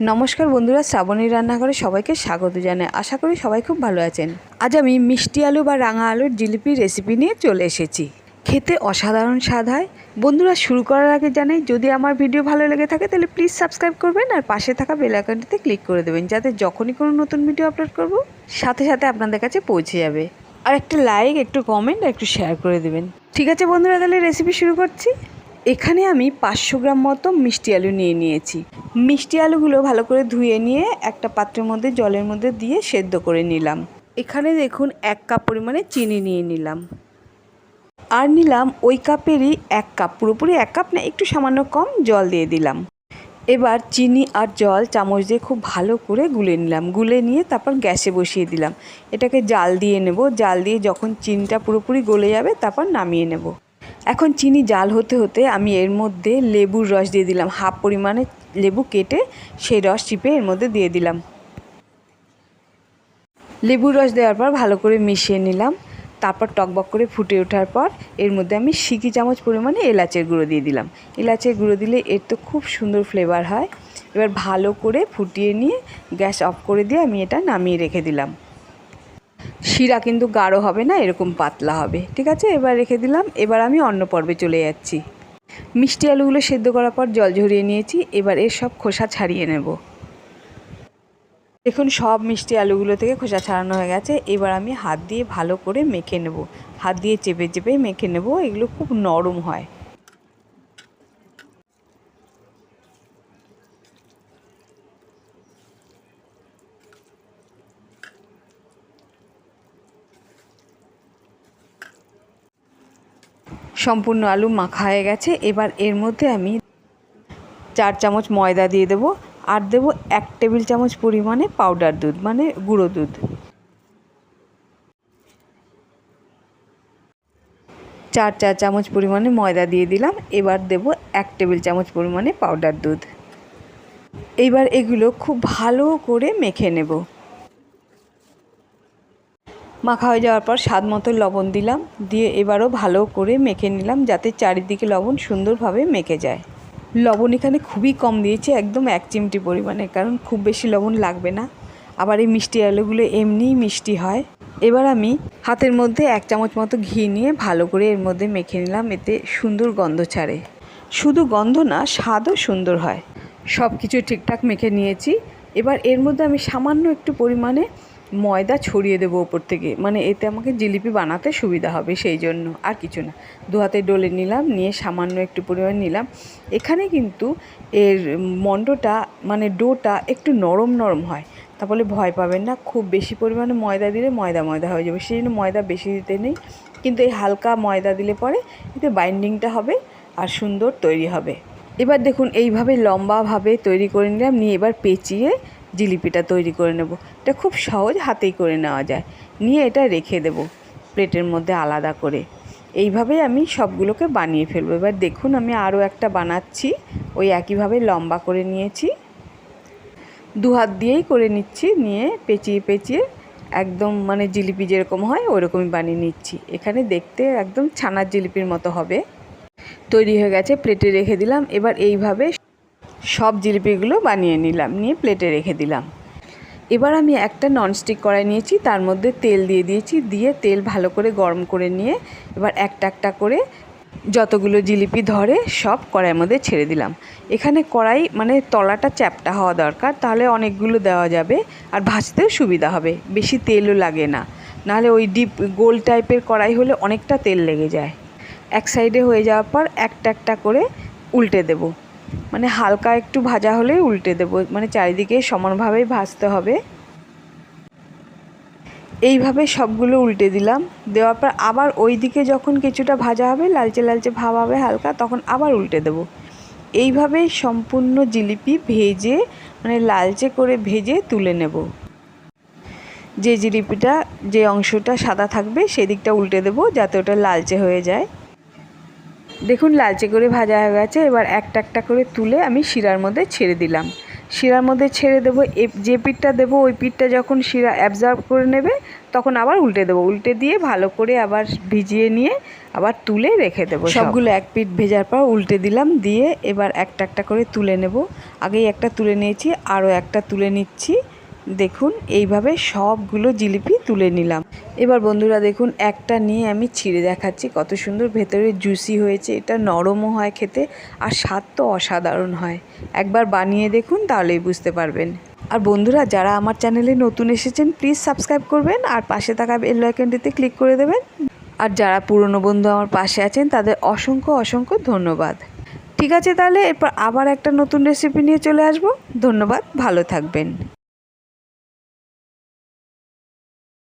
নমস্কার বন্ধুরা শ্রাবণী রান্নাঘরে সবাইকে স্বাগত জানাই। আশা করি সবাই খুব ভালো আছেন। আজ আমি মিষ্টি আলু বা রাঙা আলুর জিলিপির রেসিপি নিয়ে চলে এসেছি। খেতে অসাধারণ স্বাদ হয়। বন্ধুরা, শুরু করার আগে জানাই, যদি আমার ভিডিও ভালো লেগে থাকে, তাহলে প্লিজ সাবস্ক্রাইব করবেন আর পাশে থাকা বেল আইকনটিতে ক্লিক করে দেবেন, যাতে যখনই কোনো নতুন ভিডিও আপলোড করব, সাথে সাথে আপনাদের কাছে পৌঁছে যাবে। আর একটা লাইক একটু কমেন্ট একটু শেয়ার করে দেবেন। ঠিক আছে বন্ধুরা, তাহলে রেসিপি শুরু করছি। এখানে আমি পাঁচশো গ্রাম মতো মিষ্টি আলু নিয়ে নিয়েছি। মিষ্টি আলুগুলো ভালো করে ধুয়ে নিয়ে একটা পাত্রের মধ্যে, জলের মধ্যে দিয়ে সেদ্ধ করে নিলাম। এখানে দেখুন এক কাপ পরিমাণে চিনি নিয়ে নিলাম। আর নিলাম ওই কাপেরই এক কাপ, পুরোপুরি এক কাপ না, একটু সামান্য কম জল দিয়ে দিলাম। এবার চিনি আর জল চামচ দিয়ে খুব ভালো করে গুলে নিলাম। গুলে নিয়ে তারপর গ্যাসে বসিয়ে দিলাম। এটাকে জাল দিয়ে নেব। জাল দিয়ে যখন চিনিটা পুরোপুরি গলে যাবে, তারপর নামিয়ে নেব। এখন চিনি জাল হতে হতে আমি এর মধ্যে লেবুর রস দিয়ে দিলাম। হাফ পরিমাণে লেবু কেটে সেই রস চিপে এর মধ্যে দিয়ে দিলাম। লেবুর রস দেওয়ার পর ভালো করে মিশিয়ে নিলাম। তারপর টকবক করে ফুটে ওঠার পর এর মধ্যে আমি সিকি চামচ পরিমাণে এলাচের গুঁড়ো দিয়ে দিলাম। এলাচের গুঁড়ো দিলে এর তো খুব সুন্দর ফ্লেভার হয়। এবার ভালো করে ফুটিয়ে নিয়ে গ্যাস অফ করে দিয়ে আমি এটা নামিয়ে রেখে দিলাম। শিরা কিন্তু গাঢ় হবে না, এরকম পাতলা হবে। ঠিক আছে? এবার রেখে দিলাম। এবার আমি অন্য পর্বে চলে যাচ্ছি। মিষ্টি আলুগুলো সেদ্ধ করার পর জল ঝরিয়ে নিয়েছি। এবার এর সব খোসা ছাড়িয়ে নেব। দেখুন, সব মিষ্টি আলুগুলো থেকে খোসা ছাড়ানো হয়ে গেছে। এবার আমি হাত দিয়ে ভালো করে মেখে নেব। হাত দিয়ে চেপে চেপে মেখে নেব। এগুলো খুব নরম হয়। সম্পূর্ণ আলু মাখা হয়ে গেছে। এবার এর মধ্যে আমি চার চামচ ময়দা দিয়ে দেবো আর দেবো এক টেবিল চামচ পরিমাণে পাউডার দুধ মানে গুঁড়ো দুধ। চার চার চামচ পরিমাণে ময়দা দিয়ে দিলাম। এবার দেব এক টেবিল চামচ পরিমাণে পাউডার দুধ। এইবার এগুলো খুব ভালো করে মেখে নেব। মাখা হয়ে যাওয়ার পর স্বাদ মতো লবণ দিলাম। দিয়ে এবারও ভালো করে মেখে নিলাম যাতে চারিদিকে লবণ সুন্দরভাবে মেখে যায়। লবণ এখানে খুবই কম দিয়েছি, একদম এক চিমটি পরিমাণে, কারণ খুব বেশি লবণ লাগবে না। আবার এই মিষ্টি আলুগুলো এমনিই মিষ্টি হয়। এবার আমি হাতের মধ্যে এক চামচ মতো ঘি নিয়ে ভালো করে এর মধ্যে মেখে নিলাম, এতে সুন্দর গন্ধ ছাড়ে। শুধু গন্ধ না, স্বাদও সুন্দর হয়। সব কিছু ঠিকঠাক মেখে নিয়েছি। এবার এর মধ্যে আমি সামান্য একটু পরিমাণে ময়দা ছড়িয়ে দেবো ওপর থেকে। মানে এতে আমাকে জিলিপি বানাতে সুবিধা হবে, সেই জন্য। আর কিছু না। দু হাতে ডলে নিলাম, নিয়ে সামান্য একটু পরিমাণ নিলাম। এখানে কিন্তু এর মণ্ডটা মানে ডোটা একটু নরম নরম হয়। তা বলে ভয় পাবেন না, খুব বেশি পরিমাণে ময়দা দিলে ময়দা ময়দা হয়ে যাবে। সেই জন্য ময়দা বেশি দিতে নেই। কিন্তু এই হালকা ময়দা দিলে পরে এতে বাইন্ডিংটা হবে আর সুন্দর তৈরি হবে। এবার দেখুন, এইভাবে লম্বাভাবে তৈরি করে নিলাম। নিয়ে এবার পেঁচিয়ে জিলিপিটা তৈরি করে নেব। এটা খুব সহজ হাতেই করে নেওয়া যায়। নিয়ে এটা রেখে দেব প্লেটের মধ্যে আলাদা করে। এইভাবেই আমি সবগুলোকে বানিয়ে ফেলব। এবার দেখুন আমি আরও একটা বানাচ্ছি। ওই একইভাবে লম্বা করে নিয়েছি। দু হাত দিয়েই করে নিচ্ছি। নিয়ে পেঁচিয়ে পেঁচিয়ে একদম মানে জিলিপি যেরকম হয় ওরকমই বানিয়ে নিচ্ছি। এখানে দেখতে একদম ছানার জিলিপির মতো হবে। তৈরি হয়ে গেছে, প্লেটে রেখে দিলাম। এবার এইভাবে সব জিলিপিগুলো বানিয়ে নিলাম, নিয়ে প্লেটে রেখে দিলাম। এবার আমি একটা ননস্টিক কড়াই নিয়েছি, তার মধ্যে তেল দিয়ে দিয়েছি, দিয়ে তেল ভালো করে গরম করে নিয়ে এবার একটা একটা করে যতগুলো জিলিপি ধরে সব কড়াইয়ের মধ্যে ছেড়ে দিলাম। এখানে কড়াই মানে তলাটা চ্যাপটা হওয়া দরকার, তাহলে অনেকগুলো দেওয়া যাবে আর ভাজতেও সুবিধা হবে, বেশি তেলও লাগে না। নাহলে ওই ডিপ গোল টাইপের কড়াই হলে অনেকটা তেল লেগে যায়। এক সাইডে হয়ে যাওয়ার পর একটা একটা করে উল্টে দেবো। মানে হালকা একটু ভাজা হলেই উল্টে দেবো মানে চারিদিকে সমানভাবেই ভাজতে হবে। এইভাবে সবগুলো উল্টে দিলাম, দেওয়ার পর আবার ওই দিকে যখন কিছুটা ভাজা হবে, লালচে লালচে ভাব হবে হালকা, তখন আবার উল্টে দেবো। এইভাবে সম্পূর্ণ জিলিপি ভেজে মানে লালচে করে ভেজে তুলে নেব। যে জিলিপিটা, যে অংশটা সাদা থাকবে, সেদিকটা উল্টে দেবো, যাতে ওটা লালচে হয়ে যায়। দেখুন, লালচে করে ভাজা হয়ে গেছে। এবার একটা একটা করে তুলে আমি শিরার মধ্যে ছেড়ে দিলাম। শিরার মধ্যে ছেড়ে দেবো যে পিঠটা দেবো, ওই পিঠটা যখন শিরা অ্যাবজর্ব করে নেবে, তখন আবার উল্টে দেবো। উল্টে দিয়ে ভালো করে আবার ভিজিয়ে নিয়ে আবার তুলে রেখে দেবো সবগুলো এক পিঠ ভেজার পর উল্টে দিলাম, দিয়ে এবার একটা একটা করে তুলে নেব। আগেই একটা তুলে নিয়েছি, আরও একটা তুলে নিচ্ছি। দেখুন, এইভাবে সবগুলো জিলিপি তুলে নিলাম। এবার বন্ধুরা দেখুন, একটা নিয়ে আমি ছিঁড়ে দেখাচ্ছি। কত সুন্দর, ভেতরে জুসি হয়েছে। এটা নরমও হয় খেতে আর স্বাদ তো অসাধারণ হয়। একবার বানিয়ে দেখুন, তাহলেই বুঝতে পারবেন। আর বন্ধুরা, যারা আমার চ্যানেলে নতুন এসেছেন প্লিজ সাবস্ক্রাইব করবেন আর পাশে থাকা বেল আইকনটিতে ক্লিক করে দেবেন। আর যারা পুরনো বন্ধু আমার পাশে আছেন, তাদের অসংখ্য অসংখ্য ধন্যবাদ। ঠিক আছে তাহলে, এরপর আবার একটা নতুন রেসিপি নিয়ে চলে আসব। ধন্যবাদ, ভালো থাকবেন।